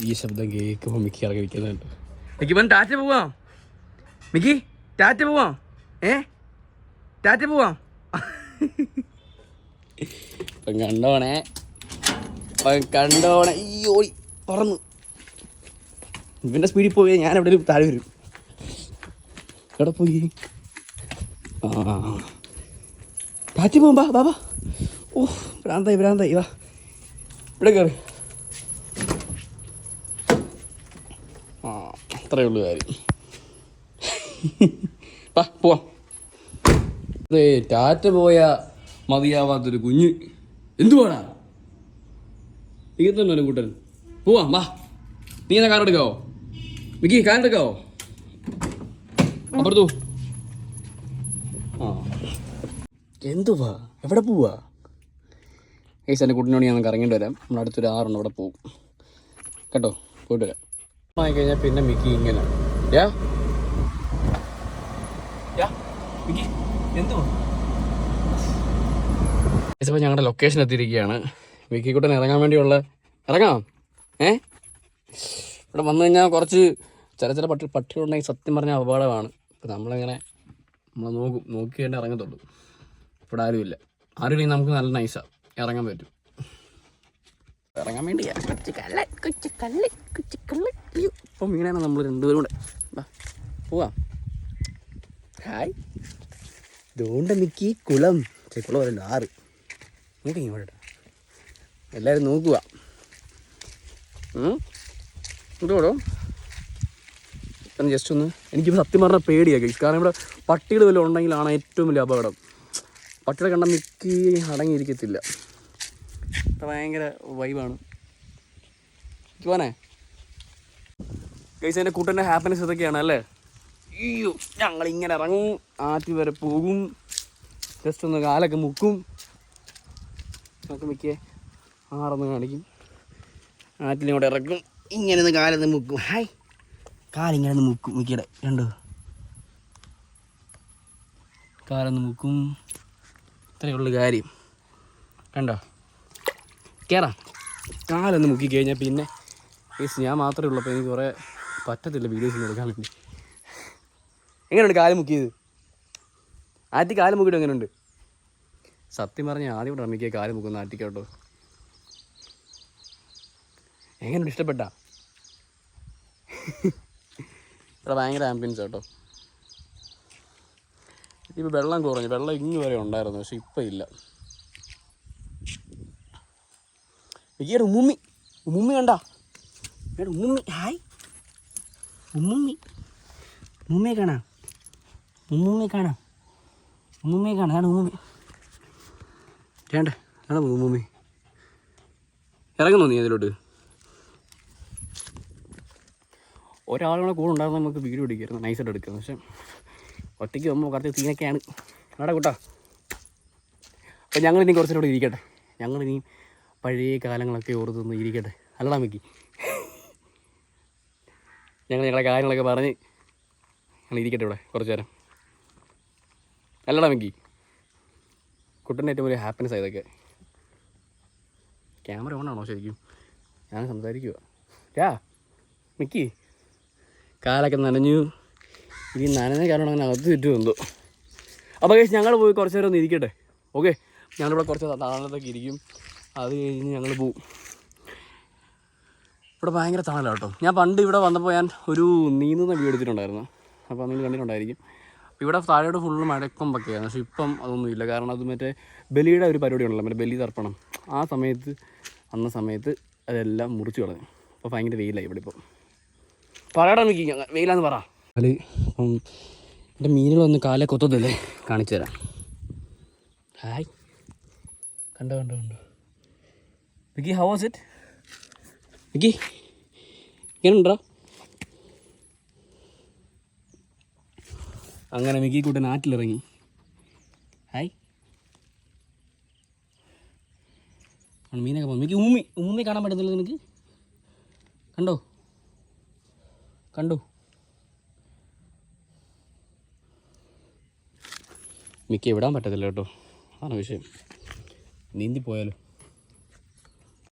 ഈ ശബ്ദം കേൾക്കുമ്പോൾ മിക്കി ഇറങ്ങിയിരിക്കുന്നുണ്ട് മിക്കി വന്ന് ടാറ്റ പോവാം. മിക്കി ടാറ്റ പോവാം. ഏ? ടാറ്റ പോവാം. ഇപ്പം കണ്ടോണേ. ഇപ്പം കണ്ടോണേ. അയ്യോ പറന്നു. ഇവന്റെ സ്പീഡിൽ പോയി ഞാൻ എവിടെ താഴെ വരും. എവിടെ പോയി? ആ. ടാറ്റ പോവാം ബാ ബാബാ ഓ ഭ്രാന്തായി ഭ്രാന്തായി വാ. ഇവിടെ കയറി ആ അത്രയേ ഉള്ളൂ കാര്യം. പാ പോവാം. അതേ ടാറ്റ പോയ മതിയാവാത്തൊരു കുഞ്ഞ്. എന്തുവാടാ? നീ തന്നെ ഒരു കൂട്ടൻ. പോവാം വാ. നീ എന്നാ കാറെടുക്കാവോ മിക്കി കാറെടുക്കാവോ അപ്പുറത്തു ആ. എന്തുവാ? എവിടെ പോവാ? ഏസ് എന്റെ കുട്ടിനോട് ഞാൻ ഇറങ്ങേണ്ടി വരാം. നമ്മുടെ അടുത്തൊരു ആറെണ്ണം അവിടെ പോകും. കേട്ടോ പോയിട്ട് വരാം. ആയി കഴിഞ്ഞാൽ പിന്നെ മിക്കി ഇങ്ങനെ. യാ? യാ മിക്കി എന്തോ ഇപ്പോൾ ഞങ്ങളുടെ ലൊക്കേഷൻ എത്തിയിരിക്കുകയാണ്. മിക്കി മിക്കിക്കുട്ടൻ ഇറങ്ങാൻ വേണ്ടിയുള്ള ഇറങ്ങാം? ഏ? ഇവിടെ വന്നു കഴിഞ്ഞാൽ കുറച്ച് ചില ചില പട്ടി പട്ടികളുണ്ടെങ്കിൽ സത്യം പറഞ്ഞാൽ അപകടമാണ്. ഇപ്പം നമ്മളിങ്ങനെ നമ്മൾ നോക്കും. നോക്കി കഴിഞ്ഞാൽ ഇറങ്ങത്തുള്ളൂ. ഇവിടെ ആരുമില്ല ആരുമില്ലെങ്കിൽ നമുക്ക് നല്ല നൈസാണ് ഇറങ്ങാൻ പറ്റും. ഇറങ്ങാൻ വേണ്ടിയാ. കൊച്ചു കള്ള കൊച്ചു കള്ള് കൊച്ചു കള്ള് അയ്യോ ഇപ്പം ഇങ്ങനെയാണ് നമ്മൾ രണ്ടുപേരും കൂടെ. വാ, പോവാം. ഹായ്. ഇതുകൊണ്ട് മിക്കി കുളം കുളം അല്ലല്ലോ ആറ്. നോക്കി ഇങ്ങോട്ട്. എല്ലാവരും നോക്കുക. ഇതോടോ ഒന്ന് ജസ്റ്റ് ഒന്ന് എനിക്കിപ്പോൾ സത്യം പറഞ്ഞാൽ പേടിയാണ് ഗൈസ് കാരണം ഇവിടെ പട്ടികൾ വല്ലതും ഉണ്ടെങ്കിലാണ് ഏറ്റവും വലിയ അപകടം. പട്ടികളെ കണ്ട മിക്കി അടങ്ങിയിരിക്കത്തില്ല. ഇവിടെ ഭയങ്കര വൈബാണ് പോനെ ഗൈസ് എന്റെ കൂട്ടന്റെ ഹാപ്പിനെസ് ഇതൊക്കെയാണ് അല്ലേ? അയ്യോ ഞങ്ങൾ ഇങ്ങനെ ഇറങ്ങും. ആറ്റി വരെ പോകും. ജസ്റ്റ് ഒന്ന് കാലൊക്കെ മുക്കും. നമുക്ക് മിക്കേ ആറൊന്ന് കാണിക്കും. ആറ്റിലിങ്ങോട്ട് ഇറക്കും. ഇങ്ങനെ ഒന്ന് കാലൊന്ന് മുക്കും. ഹായ് കാലിങ്ങനെ ഒന്ന് മുക്കും. മിക്കയുടെ രണ്ടോ. കാലൊന്ന് മുക്കും. ഇത്രയേ ഉള്ളൂ കാര്യം. കണ്ടോ? കയറാം കാലൊന്ന് മുക്കി കഴിഞ്ഞാൽ പിന്നെ ഈ ഞാൻ മാത്രമേ ഉള്ളൂ അപ്പോൾ എനിക്ക് കുറേ പറ്റത്തില്ല വീഡിയോസ് എടുക്കാൻ വേണ്ടി. എങ്ങനെയുണ്ട് കാൽ മുക്കിയത്? ആറ്റി കാൽ മുക്കിയിട്ട് എങ്ങനെയുണ്ട്? സത്യം പറഞ്ഞാൽ ആദ്യം ഇവിടെ അമ്മയ്ക്ക് കാൽ മുക്കുന്ന ആറ്റിക്കോട്ടോ. എങ്ങനെയുണ്ട്? ഇഷ്ടപ്പെട്ട? ഇവിടെ ഭയങ്കര ആംബിയൻസ് കേട്ടോ ഇപ്പോൾ വെള്ളം കുറഞ്ഞു വെള്ളം ഇങ്ങ് വരെ ഉണ്ടായിരുന്നു പക്ഷെ ഇപ്പം ഇല്ല. ഈയുടെ ഉമ്മുമ്മി. ഉമ്മുമ്മി കണ്ട? ഈയുടെ ഉമ്മുമ്മി. ഹായ്. ഉമ്മുമ്മി. ഉമ്മുമ്മയെ കാണാം? ഉമ്മുമ്മയെ കാണാം? ഉമ്മുമ്മയെ കാണാം? അതാണ് ഉമ്മുമ്മി. വേണ്ട? അതാ ഉമ്മുമ്മി. ഇറങ്ങുന്നോ നീ അതിലോട്ട്? ഒരാളുടെ കൂടെ ഉണ്ടാകുന്ന നമുക്ക് വീഡിയോ പിടിക്കായിരുന്നു നൈസായിട്ട് എടുക്കാം. പക്ഷെ ഒറ്റയ്ക്ക് വന്നു കുറച്ച് തീനൊക്കെയാണ് ആടാ കൂട്ടാ. അപ്പം ഞങ്ങളിനി ഇനി കുറച്ചിനോട് ഇരിക്കട്ടെ. ഞങ്ങളിനിയും പഴയ കാലങ്ങളൊക്കെ ഓർത്തുനിന്ന് ഇരിക്കട്ടെ. അല്ലടാ മിക്കി. ഞങ്ങൾ ഞങ്ങളുടെ കാര്യങ്ങളൊക്കെ പറഞ്ഞ് ഞങ്ങൾ ഇരിക്കട്ടെ ഇവിടെ കുറച്ച് നേരം. അല്ലടാ മിക്കി. കുട്ടന്റെ ഏറ്റവും വലിയ ഹാപ്പിനെസ് ആയതൊക്കെ ക്യാമറ ഓൺ ആണോ ശരിക്കും? ഞാൻ സംസാരിക്കുക രാ മിക്കി. കാലൊക്കെ നനഞ്ഞു. ഇനി നനഞ്ഞ കാരണം അങ്ങനെ അകത്ത് ചുറ്റും എന്തോ. അപ്പോൾ ഞങ്ങൾ പോയി കുറച്ച് നേരം ഒന്ന് ഇരിക്കട്ടെ. ഓക്കെ ഞങ്ങളിവിടെ കുറച്ച് താഴത്തൊക്കെ ഇരിക്കും. അത് കഴിഞ്ഞ് ഞങ്ങൾ പോവും ഇവിടെ ഭയങ്കര തണലാണ് കേട്ടോ. ഞാൻ പണ്ട് ഇവിടെ വന്നപ്പോൾ ഞാൻ ഒരു നീന്തുന്ന വീട് എടുത്തിട്ടുണ്ടായിരുന്നു. അപ്പോൾ നിങ്ങൾ കണ്ടിട്ടുണ്ടായിരിക്കും. ഇവിടെ താഴോട്ട് ഫുള്ള് മഴക്കൊമ്പൊക്കെയാണ് പക്ഷേ ഇപ്പം അതൊന്നും ഇല്ല. കാരണം അത് മറ്റേ ബലിയുടെ ഒരു പരിപാടി ഉണ്ടല്ലോ. മറ്റേ ബലി തർപ്പണം. ആ സമയത്ത് അന്ന സമയത്ത് അതെല്ലാം മുറിച്ച് കളഞ്ഞു. അപ്പോൾ ഭയങ്കര വെയിലായി ഇവിടെ ഇപ്പോൾ പറയടാ നിൽക്കി വെയിലാന്ന് പറ. അല്ലെ അപ്പം എന്റെ മീനുകളൊന്ന് കാലെ കൊത്തത്തില്ലേ കാണിച്ചു തരാം ഹായ്. കണ്ടോ കണ്ടോ കണ്ടോ. Mickey how was it Vicky എങ്ങനെയുണ്ടോ അങ്ങനെ മിക്കി കൂട്ടൻ ആറ്റിലിറങ്ങി. ഹായ് മീനൊക്കെ പോകും മിക്കി ഉമ്മി ഉമ്മി കാണാൻ പറ്റുന്നില്ല നിനക്ക്? കണ്ടോ? കണ്ടു? മിക്ക വിടാൻ പറ്റത്തില്ല കേട്ടോ. അതാണ് വിഷയം. നീന്തി പോയാലോ?